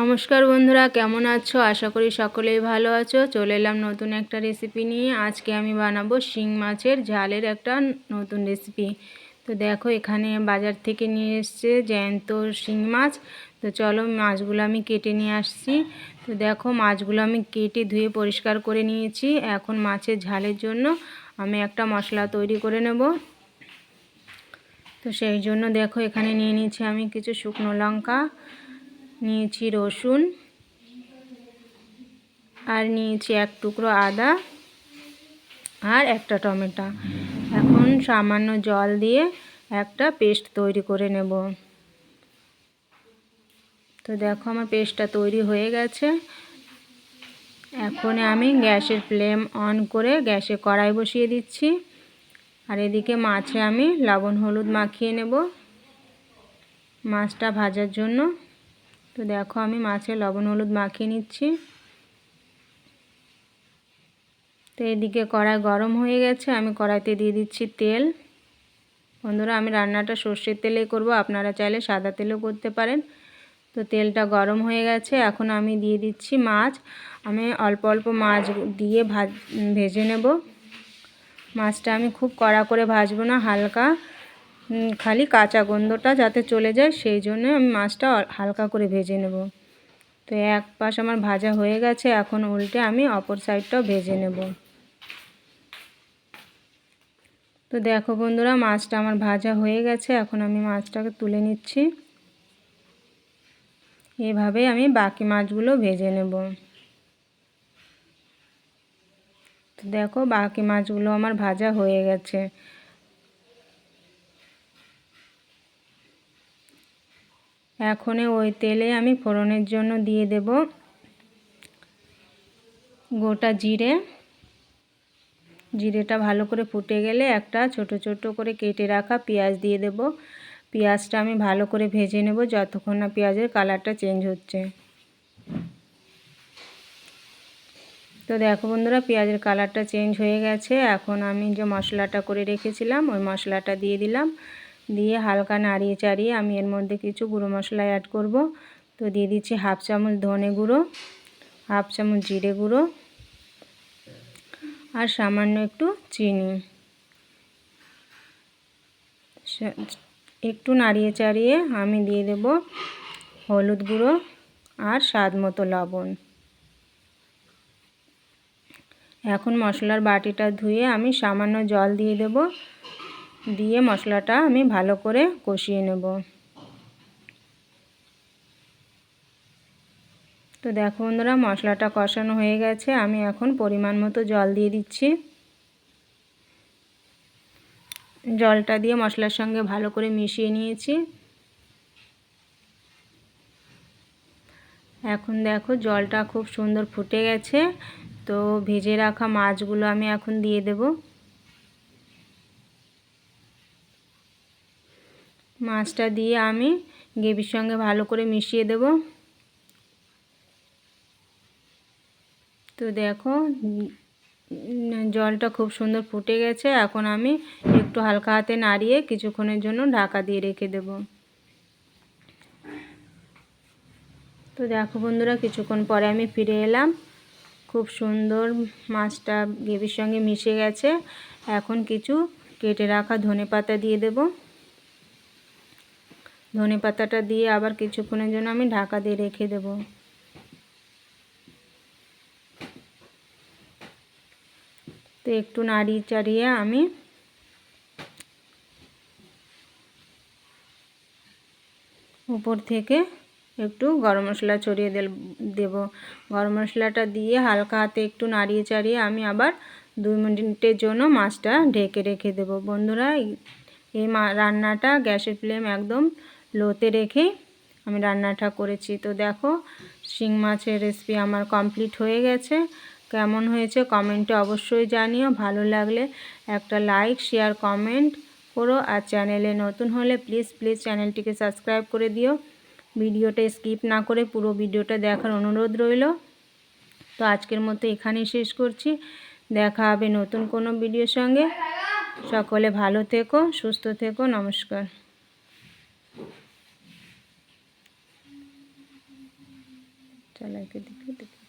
নমস্কার বন্ধুরা, কেমন আছো? আশা করি সকলেই ভালো আছো। চলে এলাম নতুন একটা রেসিপি নিয়ে। আজকে আমি বানাবো শিং মাছের ঝালের একটা নতুন রেসিপি তো দেখো, এখানে বাজার থেকে নিয়ে এসছে জ্যান্ত শিং মাছ। তো চলো, মাছগুলো আমি কেটে নিয়ে আসছি। তো দেখো, মাছগুলো আমি কেটে ধুয়ে পরিষ্কার করে নিয়েছি। এখন মাছের ঝালের জন্য আমি একটা মশলা তৈরি করে নেব। তো সেই জন্য দেখো, এখানে নিয়ে নিয়েছি আমি কিছু শুকনো লঙ্কা। নিয়েছি রসুন আর নিয়েছি এক টুকরো আদা আর একটা টমেটো। এখন সামান্য জল দিয়ে একটা পেস্ট তৈরি করে নেব। তো দেখো আমার পেস্টটা তৈরি হয়ে গেছে। এখন আমি গ্যাসের ফ্লেম অন করে গ্যাসে কড়াই বসিয়ে দিচ্ছি। আর এদিকে মাছে আমি লবণ হলুদ মাখিয়ে নেব। মাছটা ভাজার জন্য তো দেখো আমি মাছে লবণ, হলুদ মাখিয়ে নিচ্ছি। তো এদিকে কড়াই গরম হয়ে গেছে, আমি কড়াইতে দিয়ে দিচ্ছি তেল। বন্ধুরা, আমি রান্নাটা সর্ষের তেলে করব, আপনারা চাইলে সাদা তেলেও করতে পারেন। তো তেলটা গরম হয়ে গেছে, এখন আমি দিয়ে দিচ্ছি মাছ। আমি অল্প অল্প মাছ দিয়ে ভাজ, ভেজে নেব। মাছটা আমি খুব কড়া করে ভাজবো না, হালকা। খালি কাঁচা গন্ধটা যাতে চলে যায়, সেই জন্য আমি মাছটা হালকা করে ভেজে নেব। তো এক পাশ আমার ভাজা হয়ে গেছে, এখন উল্টে আমি অপর সাইডটাও ভেজে নেব। তো দেখো বন্ধুরা, মাছটা আমার ভাজা হয়ে গেছে, এখন আমি মাছটাকে তুলে নিচ্ছি। এভাবে আমি বাকি মাছগুলো ভেজে নেব। তো দেখো, বাকি মাছগুলো আমার ভাজা হয়ে গেছে। এখন ওই তেলে আমি ফোড়নের জন্য দিয়ে দেব গোটা জিরে। জিরেটা ভালো করে ফুটে গেলে একটা ছোট ছোট করে কেটে রাখা পেঁয়াজ দিয়ে দেব। পেঁয়াজটা আমি ভালো করে ভেজে নেব যতক্ষণ না পেঁয়াজের কালারটা চেঞ্জ হচ্ছে। তো দেখো বন্ধুরা, পেঁয়াজের কালারটা চেঞ্জ হয়ে গেছে। এখন আমি যে মশলাটা করে রেখেছিলাম, ওই মশলাটা দিয়ে দিলাম। দিয়ে হালকা নাড়িয়ে চাড়িয়ে আমি এর মধ্যে কিছু গুঁড়ো মশলা অ্যাড করব। তো দিয়ে দিচ্ছি হাফ চামচ ধনে গুঁড়ো হাফ চামচ জিরে গুঁড়ো আর সামান্য একটু চিনি। একটু নাড়িয়ে চাড়িয়ে আমি দিয়ে দেব হলুদ গুঁড়ো আর স্বাদ মতো লবণ। এখন মশলার বাটিটা ধুয়ে আমি সামান্য জল দিয়ে দেব। দিয়ে মশলাটা আমি ভালো করে কষিয়ে নেব। তো দেখো বন্ধুরা, মশলাটা কষানো হয়ে গেছে। আমি এখন পরিমাণ মতো জল দিয়ে দিচ্ছি। জলটা দিয়ে মশলার সঙ্গে ভালো করে মিশিয়ে নিয়েছি। এখন দেখো জলটা খুব সুন্দর ফুটে গেছে। তো ভেজে রাখা মাছগুলো আমি এখন দিয়ে দেবো। মাছটা দিয়ে আমি গ্রেভির সঙ্গে ভালো করে মিশিয়ে দেব। তো দেখো, জলটা খুব সুন্দর ফুটে গেছে। এখন আমি একটু হালকা হাতে নাড়িয়ে কিছুক্ষণের জন্য ঢাকা দিয়ে রেখে দেব। তো দেখো বন্ধুরা, কিছুক্ষণ পরে আমি ফিরে এলাম। খুব সুন্দর মাছটা গ্রেভির সঙ্গে মিশে গেছে। এখন কিছু কেটে রাখা ধনে পাতা দিয়ে দেবো। ধনে পাতাটা দিয়ে আবার কিছুক্ষণের জন্য আমি ঢাকা দিয়ে রেখে দেব। তো একটু নাড়িয়ে চাড়িয়ে আমি উপর থেকে একটু গরম মশলা ছড়িয়ে দেব। গরম মশলাটা দিয়ে হালকা হাতে একটু নাড়িয়ে চাড়িয়ে আমি আবার দুই মিনিটের জন্য মাছটা ঢেকে রেখে দেব। বন্ধুরা এই রান্নাটা গ্যাসের ফ্লেম একদম লোতে রেখে আমি রান্নাটা করেছি। তো দেখো, শিং মাছের রেসিপি আমার কমপ্লিট হয়ে গেছে। কেমন হয়েছে কমেন্টে অবশ্যই জানিও। ভালো লাগলে একটা লাইক শেয়ার কমেন্ট করো। আর চ্যানেলে নতুন হলে প্লিজ প্লিজ চ্যানেলটিকে সাবস্ক্রাইব করে দিও। ভিডিওটা স্কিপ না করে পুরো ভিডিওটা দেখার অনুরোধ রইল। তো আজকের মতো এখানেই শেষ করছি। দেখা হবে নতুন কোনো ভিডিওর সঙ্গে। সকলে ভালো থেকো সুস্থ থেকো নমস্কার। চলো একে দিকে দিকে